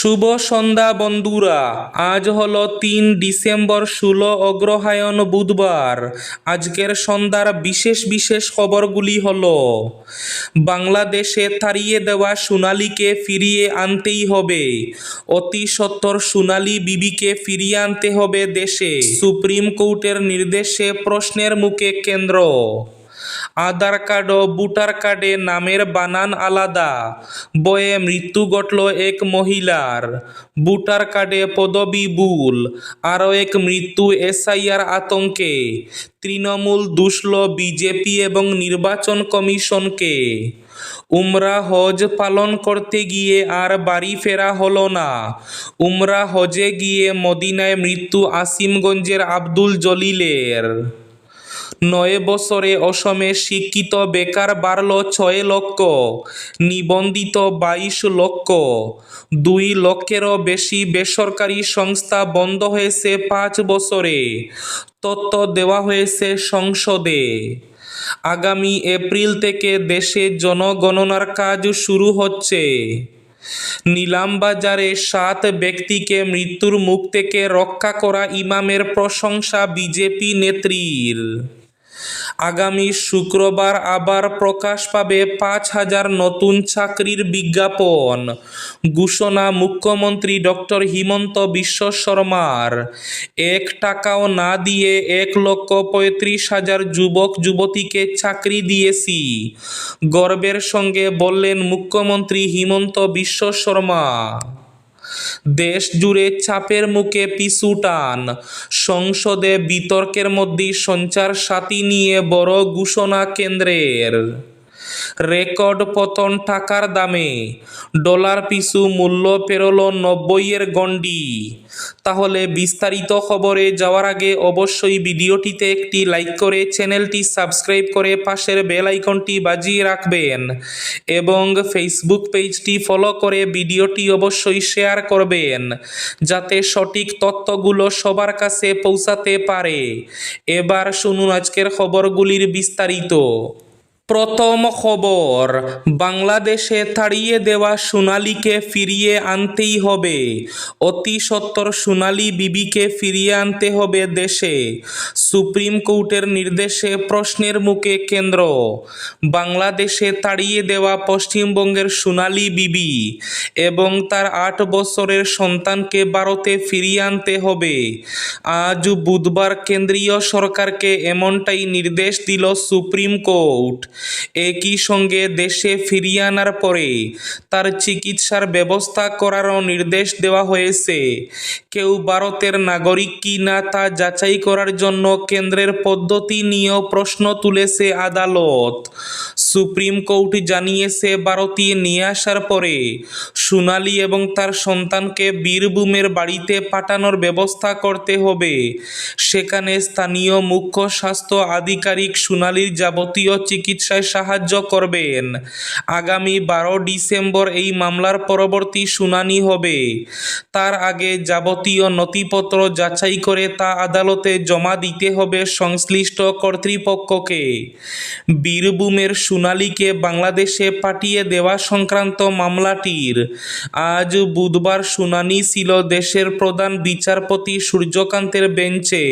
শুভ সন্ধ্যা বন্ধুরা। আজ হলো তিন ডিসেম্বর ষোলো অগ্রহায়ণ বুধবার। আজকের সন্ধ্যার বিশেষ বিশেষ খবরগুলি হল, বাংলাদেশে তাড়িয়ে দেওয়া সোনালীকে ফিরিয়ে আনতেই হবে। অতি সত্বর সোনালী বিবিকে ফিরিয়ে আনতে হবে দেশে। সুপ্রিম কোর্টের নির্দেশে প্রশ্নের মুখে কেন্দ্র। আধার কার্ড ও ভোটার কার্ডে নামের বানান আলাদা। বয়ে মৃত্যু ঘটল এক মহিলার। ভোটার কার্ডে পদবি ভুল। আরও এক মৃত্যু এসআইআর আতঙ্কে। তৃণমূল দুষল বিজেপি এবং নির্বাচন কমিশনকে। উমরা হজ পালন করতে গিয়ে আর বাড়ি ফেরা হলো না। উমরা হজে গিয়ে মদিনায় মৃত্যু আসিমগঞ্জের আব্দুল জলিলের। নয় বছরে অসমে শিক্ষিত বেকার বাড়ল ছয় লক্ষ, নিবন্ধিত বাইশ লক্ষ। দুই লক্ষেরও বেশি বেসরকারি সংস্থা বন্ধ হয়েছে পাঁচ বছরে, তথ্য দেওয়া হয়েছে সংসদে। আগামী এপ্রিল থেকে দেশে জনগণনার কাজ শুরু হচ্ছে। নিলামবাজারে সাত ব্যক্তিকে মৃত্যুর মুখ থেকে রক্ষা করা ইমামের প্রশংসা বিজেপি নেত্রীর। আগামী শুক্রবার আবার প্রকাশ পাবে পাঁচ হাজার নতুন চাকরির বিজ্ঞাপন। ঘোষণা মুখ্যমন্ত্রী ডক্টর হিমন্ত বিশ্ব শর্মার। এক টাকাও না দিয়ে এক লক্ষ পঁয়ত্রিশ হাজার যুবক যুবতীকে চাকরি দিয়েছি। গর্বের সঙ্গে বললেন মুখ্যমন্ত্রী হিমন্ত বিশ্ব শর্মা। দেশ জুড়ে চাপের মুখে পিছু টান। সংসদে বিতর্কের মধ্যে সঞ্চার সাথী নিয়ে বড় ঘোষণা কেন্দ্রের। রেকর্ড পতন টাকার দামে। ডলার পিছু মূল্য পেরোল নব্বইয়ের গণ্ডি। তাহলে বিস্তারিত খবরে যাওয়ার আগে অবশ্যই ভিডিওটিতে একটি লাইক করে চ্যানেলটি সাবস্ক্রাইব করে পাশের বেল আইকনটি বাজিয়ে রাখবেন এবং ফেসবুক পেজটি ফলো করে ভিডিওটি অবশ্যই শেয়ার করবেন যাতে সঠিক তথ্যগুলো সবার কাছে পৌঁছাতে পারে। এবার শুনুন আজকের খবরগুলির বিস্তারিত। প্রথম খবর, বাংলাদেশে তাড়িয়ে দেওয়া সোনালীকে ফিরিয়ে আনতেই হবে। অতি সত্বর সোনালী বিবিকে ফিরিয়ে আনতে হবে দেশে। সুপ্রিম কোর্টের নির্দেশে প্রশ্নের মুখে কেন্দ্র। বাংলাদেশে তাড়িয়ে দেওয়া পশ্চিমবঙ্গের সোনালী বিবি এবং তার আট বছরের সন্তানকে ভারতে ফিরিয়ে আনতে হবে। আজ বুধবার কেন্দ্রীয় সরকারকে এমনটাই নির্দেশ দিল সুপ্রিম কোর্ট। একই সঙ্গে দেশে ফিরিয়ে আনার পরে তার চিকিৎসার ব্যবস্থা করারও নির্দেশ দেওয়া হয়েছে। কেউ ভারতের নাগরিক কি না তা যাচাই করার জন্য কেন্দ্রের পদ্ধতি নিয়েও প্রশ্ন তুলেছে আদালত। সুপ্রিম কোর্ট জানিয়েছে, ভারতে নিয়ে আসার পরে সোনালী এবং তার সন্তানকে বীরভূমের বাড়িতে পাঠানোর ব্যবস্থা করতে হবে। সেখানে স্থানীয় মুখ্য স্বাস্থ্য আধিকারিক সোনালীর যাবতীয় চিকিৎসায় সাহায্য করবেন। আগামী বারো ডিসেম্বর এই মামলার পরবর্তী শুনানি হবে। তার আগে যাবতীয় নথিপত্র যাচাই করে তা আদালতে জমা দিতে হবে সংশ্লিষ্ট কর্তৃপক্ষকে। বীরভূমের সোনালীকে বাংলাদেশে পাঠিয়ে দেওয়া সংক্রান্ত মামলাটির। আজ বুধবার শুনানি ছিল দেশের প্রধান বিচারপতি সূর্যকান্তের বেঞ্চে।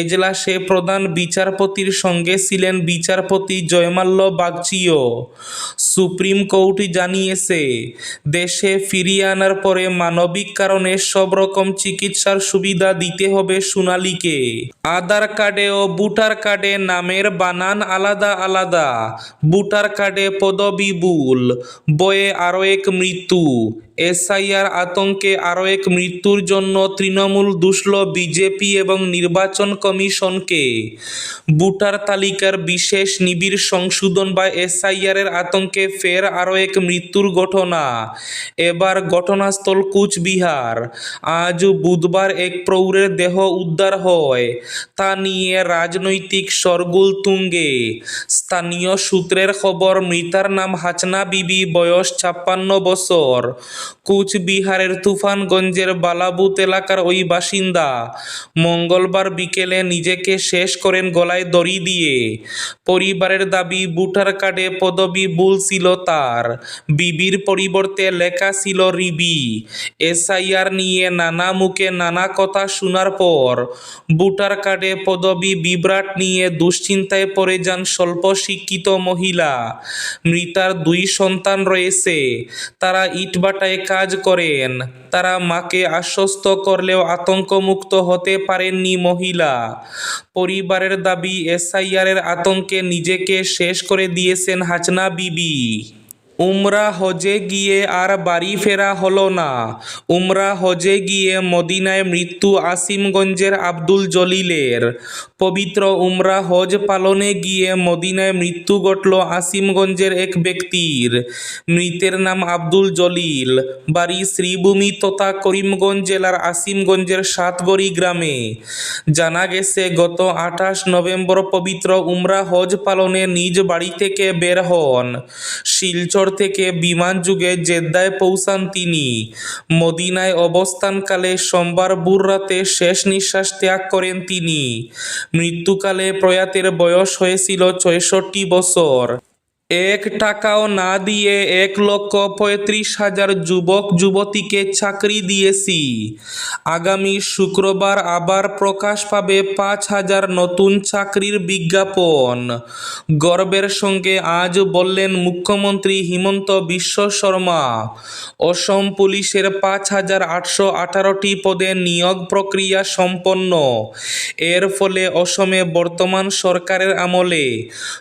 এজলাসে প্রধান বিচারপতির সঙ্গে ছিলেন বিচারপতি জয়মাল্য বাগচিও। সুপ্রিম কোর্ট জানিয়েছে, দেশে ফিরিয়ে আনার পরে মানবিক কারণে সব রকম চিকিৎসার সুবিধা দিতে হবে সোনালীকে। আধার কার্ডে ও ভোটার কার্ডে নামের বানান আলাদা আলাদা। ভোটার কার্ডে পদবি ভুল বয়ে আরও এক মৃত্যু, এসআইআর আতঙ্কে আরও এক মৃত্যুর জন্য তৃণমূল দুষল বিজেপি এবং নির্বাচন কমিশনকে। ভোটার তালিকার বিশেষ নিবিড় সংশোধন বা এসআইআরের আতঙ্কে ফের আরও এক মৃত্যুর ঘটনা। এবার ঘটনাস্থল কুচবিহার। আজ বুধবার এক প্রৌঢ়ের দেহ উদ্ধার হয়, তা নিয়ে রাজনৈতিক শরগুল তুঙ্গে। স্থানীয় সূত্র সূত্রের খবর, মৃতার নাম হাচনা বিবি, বয়স ছাপ্পান্ন বছর। কুচবিহারের তুফানগঞ্জের বালাবুত এলাকার ওই বাসিন্দা মঙ্গলবার বিকেলে নিজেকে শেষ করেন গলায় দড়ি দিয়ে। পরিবারের দাবি, ভোটার কার্ডে পদবি ভুল ছিল তার। বিবির পরিবর্তে লেখা ছিল রিবি। এসআইআর নিয়ে নানা মুখে নানা কথা শোনার পর ভোটার কার্ডে পদবি, বিভ্রাট নিয়ে দুশ্চিন্তায় পড়ে যান স্বল্প শিক্ষিত মহিলা মৃতার দুই সন্তান রয়েছে, তারা ইটবাটায় কাজ করেন। তারা মাকে আশ্বস্ত করলেও আতঙ্কমুক্ত হতে পারেননি মহিলা। পরিবারের দাবি এসআইআরের আতঙ্কে নিজেকে শেষ করে দিয়েছেন হাচনা বিবি। উমরা হজে গিয়ে আর বাড়ি ফেরা হলো না। উমরা হজে গিয়ে মদিনায় মৃত্যু আসিমগঞ্জের আব্দুল জলিলের। পবিত্র উমরা হজ পালনে গিয়ে মদিনায় মৃত্যু ঘটল আসিমগঞ্জের এক ব্যক্তির। মৃতের নাম আব্দুল জলিল। বাড়ি শ্রীভূমি তথা করিমগঞ্জ জেলার আসিমগঞ্জের সাতগড়ি গ্রামে। জানা গেছে, গত আঠাশ নভেম্বর পবিত্র উমরা হজ পালনে নিজ বাড়ি থেকে বের হন। শিলচর থেকে বিমান যুগে জেদ্দায় পৌঁছান তিনি। মদিনায় অবস্থানকালে সোমবার ভোর রাতে শেষ নিঃশ্বাস ত্যাগ করেন তিনি। মৃত্যুকালে প্রয়াতের বয়স হয়েছিল ছয়ষট্টি বছর। এক টাকাও না দিয়ে এক লক্ষ পঁয়ত্রিশ হাজার যুবক যুবতীকে চাকরি দিয়েছি। আগামী শুক্রবার আবার প্রকাশ পাবে পাঁচ হাজার নতুন চাকরির বিজ্ঞাপন। গর্বের সঙ্গে আজ বললেন মুখ্যমন্ত্রী হিমন্ত বিশ্ব শর্মা। অসম পুলিশের পাঁচ হাজার আটশো আঠারোটি পদে নিয়োগ প্রক্রিয়া সম্পন্ন। এর ফলে অসমে বর্তমান সরকারের আমলে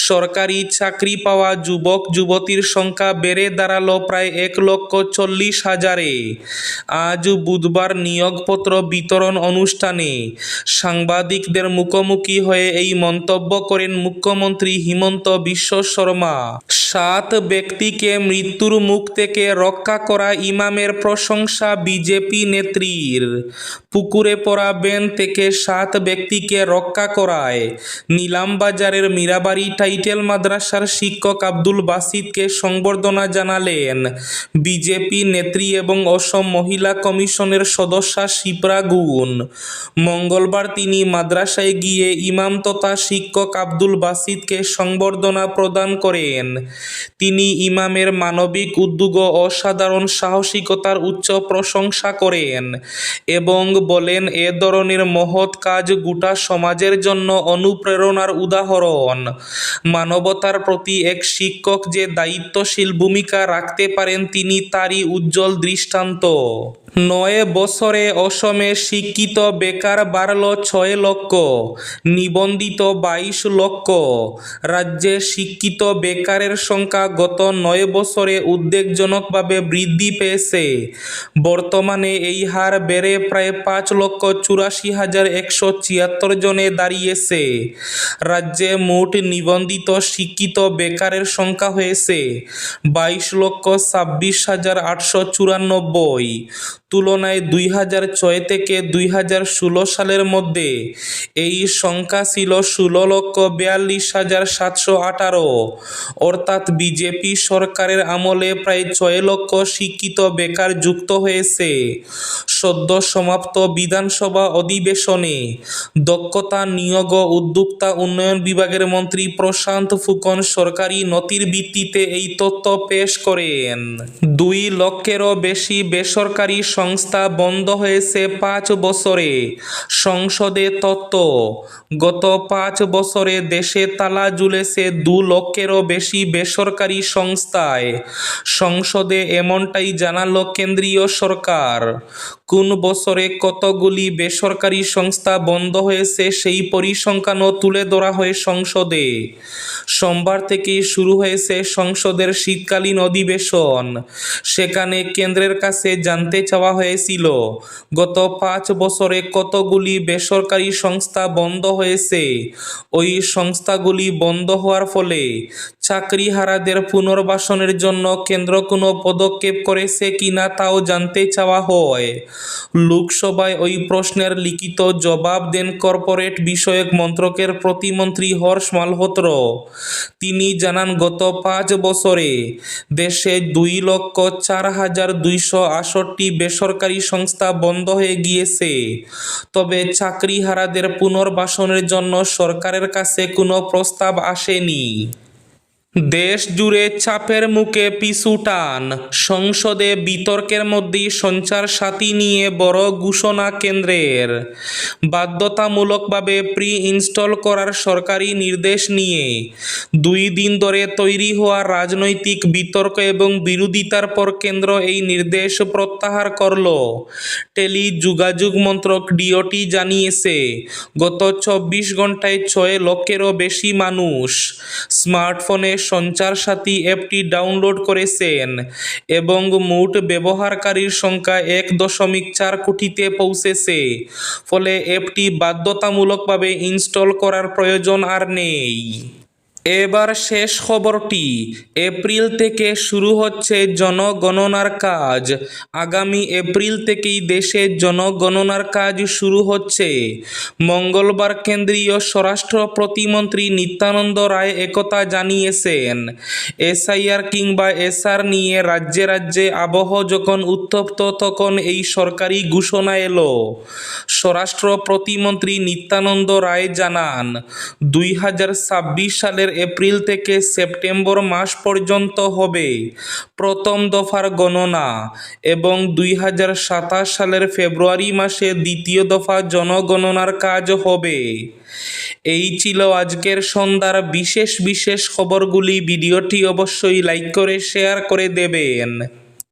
সরকারি চাকরি পাওয়া যুবক, যুবতীর সংখ্যা বেড়ে দাঁড়াল প্রায় এক লক্ষ চল্লিশ হাজারে। আজ বুধবার নিয়োগপত্র বিতরণ অনুষ্ঠানে সাংবাদিকদের মুখোমুখি হয়ে এই মন্তব্য করেন মুখ্যমন্ত্রী হিমন্ত বিশ্ব শর্মা। সাত ব্যক্তিকে মৃত্যুর মুখ থেকে রক্ষা করা ইমামের প্রশংসা বিজেপি নেত্রীর। পুকুরে পড়া বেন থেকে সাত ব্যক্তিকে রক্ষা করায়। নিলামবাজারের মীরাবাড়ি টাইটেল মাদ্রাসার শিক্ষক আব্দুল বাসিদকে সংবর্ধনা জানালেন বিজেপি নেত্রী এবং অসম মহিলা কমিশনের সদস্যা শিপ্রা গুন মঙ্গলবার তিনি মাদ্রাসায় গিয়ে ইমাম তথা শিক্ষক আব্দুল বাসিদকে সংবর্ধনা প্রদান করেন। তিনি ইমামের মানবিক উদ্যোগ ও অসাধারণ সাহসিকতার উচ্চ প্রশংসা করেন এবং বলেন, এ ধরনের মহৎ কাজ গোটা সমাজের জন্য অনুপ্রেরণার উদাহরণ। মানবতার প্রতি এক শিক্ষক যে দায়িত্বশীল ভূমিকা রাখতে পারেন, তিনি তারই উজ্জ্বল দৃষ্টান্ত। নয় বছরে অসমে শিক্ষিত বেকার বাড়ল ছয় লক্ষ, নিবন্ধিত বাইশ লক্ষ। রাজ্যে শিক্ষিত বেকারের সংখ্যা গত নয় বছরে উদ্বেগজনকভাবে বৃদ্ধি পেয়েছে। বর্তমানে এই হার বেড়ে প্রায় পাঁচ লক্ষ চুরাশি হাজার একশো ছিয়াত্তর জনে দাঁড়িয়েছে। রাজ্যে মোট নিবন্ধিত শিক্ষিত বেকারের সংখ্যা হয়েছে বাইশ লক্ষ ছাব্বিশ হাজার আটশো চুরানব্বই। তুলনায় দুই হাজার ছয় থেকে দুই হাজার ষোলো সালের মধ্যে এই সংখ্যা ছিল ষোলো লক্ষ বিয়াল্লিশ হাজার সাতশো আঠারো। অর্থাৎ বিজেপি সরকারের আমলে প্রায় ছয় লক্ষ শিক্ষিত বেকার যুক্ত হয়েছে। সদ্য সমাপ্ত বিধানসভা অধিবেশনে দক্ষতা, নিয়োগ উদ্যোক্তা উন্নয়ন বিভাগের মন্ত্রী প্রশান্ত ফুকন সরকারি নথির ভিত্তিতে এই তথ্য পেশ করেন। দুই লক্ষেরও বেশি বেসরকারি সংস্থা বন্ধ হয়েছে পাঁচ বছরে। সংসদে তত্ত্ব গত পাঁচ বছরে দেশে তালা ঝুলেছে দু লক্ষেরও বেশি বেসরকারি সংস্থায়। সংসদে এমনটাই জানালো কেন্দ্রীয় সরকার। কোন বছরে কতগুলি বেসরকারি সংস্থা বন্ধ হয়েছে সেই পরিসংখ্যানও তুলে ধরা হয় সংসদে। সোমবার থেকে শুরু হয়েছে সংসদের শীতকালীন অধিবেশন। সেখানে কেন্দ্রের কাছে জানতে চাওয়া হয়েছিল, গত পাঁচ বছরে কতগুলি বেসরকারি সংস্থা বন্ধ হয়েছে? ওই সংস্থাগুলি বন্ধ হওয়ার ফলে চাকরিহারাদের পুনর্বাসনের জন্য কেন্দ্র কোনো পদক্ষেপ করেছে কিনা তাও জানতে চাওয়া হয়। লোকসভায় ওই প্রশ্নের লিখিত জবাব দেন কর্পোরেট বিষয়ক মন্ত্রকের প্রতিমন্ত্রী হর্ষ মালহোত্র। তিনি জানান, গত পাঁচ বছরে দেশে দুই লক্ষ চার হাজার দুইশো আষট্টি বেসরকারি সংস্থা বন্ধ হয়ে গিয়েছে। তবে চাকরিহারাদের পুনর্বাসনের জন্য সরকারের কাছে কোনো প্রস্তাব আসেনি। দেশ জুড়ে চাপের মুখে পিছু টান, সংসদে বিতর্কের মধ্যেই সঞ্চার সাথী নিয়ে বড় ঘোষণা কেন্দ্রের। বাধ্যতামূলকভাবে প্রি ইনস্টল করার সরকারি নির্দেশ নিয়ে দুই দিন ধরে তৈরি হওয়া রাজনৈতিক বিতর্ক এবং বিরোধিতার পর কেন্দ্র এই নির্দেশ প্রত্যাহার করল। টেলি যোগাযোগ মন্ত্রক ডিওটি জানিয়েছে, গত চব্বিশ ঘন্টায় ছয় লক্ষেরও বেশি মানুষ স্মার্টফোনে সঞ্চার সাথী অ্যাপটি ডাউনলোড করেছেন এবং মোট ব্যবহারকারীর সংখ্যা এক দশমিক চার কোটিতে পৌঁছেছে। ফলে অ্যাপটি বাধ্যতামূলকভাবে ইনস্টল করার প্রয়োজন আর নেই। এবার শেষ খবরটি। এপ্রিল থেকে শুরু হচ্ছে জনগণনার কাজ। আগামী এপ্রিল থেকেই দেশে জনগণনার কাজ শুরু হচ্ছে। মঙ্গলবার কেন্দ্রীয় স্বরাষ্ট্র প্রতিমন্ত্রী নিত্যানন্দ রায় একথা জানিয়েছেন। এসআইআর কিংবা এসআর নিয়ে রাজ্যে রাজ্যে আবহ যখন উত্তপ্ত, তখন এই সরকারি ঘোষণা এলো। স্বরাষ্ট্র প্রতিমন্ত্রী নিত্যানন্দ রায় জানান, দুই হাজার ছাব্বিশ সালের এপ্রিল থেকে সেপ্টেম্বর মাস পর্যন্ত হবে প্রথম দফার গণনা এবং দুই হাজার সাতাশ সালের ফেব্রুয়ারি মাসে দ্বিতীয় দফা জনগণনার কাজ হবে। এই ছিল আজকের সন্ধ্যার বিশেষ বিশেষ খবরগুলি। ভিডিওটি অবশ্যই লাইক করে, শেয়ার করে দেবেন।